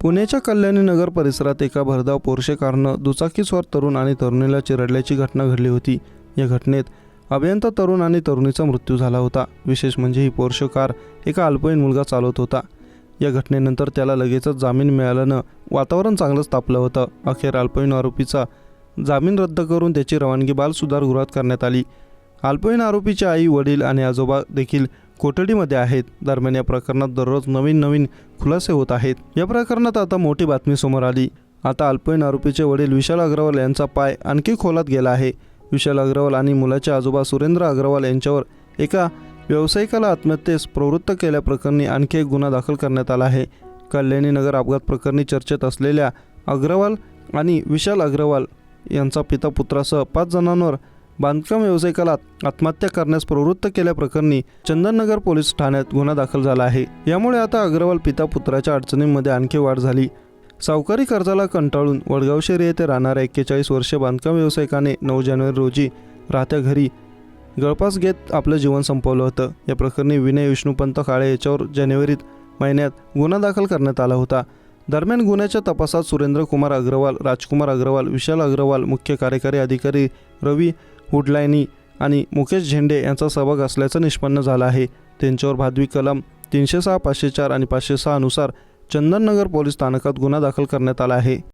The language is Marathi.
पुण्याच्या कल्याणी नगर परिसरात एका भरधाव पोर्शे कारनं दुचाकीस्वार तरुण आणि तरुणीला चिरडल्याची घटना घडली होती. या घटनेत अभियंता तरुण आणि तरुणीचा मृत्यू झाला होता. विशेष म्हणजे ही पोर्शे कार एका अल्पवयीन मुलगा चालवत होता. या घटनेनंतर त्याला लगेचच जामीन मिळाल्यानं वातावरण चांगलंच तापलं होतं. अखेर अल्पवयीन आरोपीचा जामीन रद्द करून त्याची रवानगी बालसुधारगृहात करण्यात आली. अल्पवयीन आरोपीचे आई वडील आणि आजोबा देखील कोठडीमध्ये आहेत. दरम्यान या प्रकरणात दररोज नवीन नवीन खुलासे होत आहेत. या प्रकरणात आता मोठी बातमी समोर आली. आता अल्पवयीन आरोपीचे वडील विशाल अग्रवाल यांचा पाय आणखी खोलात गेला आहे. विशाल अग्रवाल आणि मुलाचे आजोबा सुरेंद्र अग्रवाल यांच्यावर एका व्यावसायिकाला आत्महत्येस प्रवृत्त केल्याप्रकरणी आणखी एक गुन्हा दाखल करण्यात आला आहे. कल्याणी नगर अपघात प्रकरणी चर्चेत असलेल्या अग्रवाल आणि विशाल अग्रवाल यांचा पिता पुत्रासह पाच जणांवर बांधकाम व्यावसायिकाला आत्महत्या करण्यास प्रवृत्त केल्याप्रकरणी चंदननगर पोलीस ठाण्यात गुन्हा दाखल झाला आहे. यामुळे आता अग्रवाल पिता पुत्राच्या अडचणींमध्ये आणखी वाढ झाली. सावकारी कर्जाला कंटाळून वडगाव शेरी येथे राहणाऱ्या एक्केचाळीस वर्षीय बांधकाम व्यावसायिकाने नऊ जानेवारी रोजी राहत्या घरी गळपास घेत आपलं जीवन संपवलं होतं. या प्रकरणी विनय विष्णुपंत काळे याच्यावर जानेवारीत महिन्यात गुन्हा दाखल करण्यात आला होता. दरम्यान गुन्ह्याच्या तपासात सुरेंद्र कुमार अग्रवाल राजकुमार अग्रवाल विशाल अग्रवाल मुख्य कार्यकारी अधिकारी रवी हुडलायनी आणि मुकेश झेंडे यांचा सहभाग असल्याचं निष्पन्न झालं आहे. त्यांच्यावर भादवी कलम तीनशे सहा पाचशे चार आणि पाचशे सहानुसार चंदननगर पोलीस स्थानकात गुन्हा दाखल करण्यात आला आहे.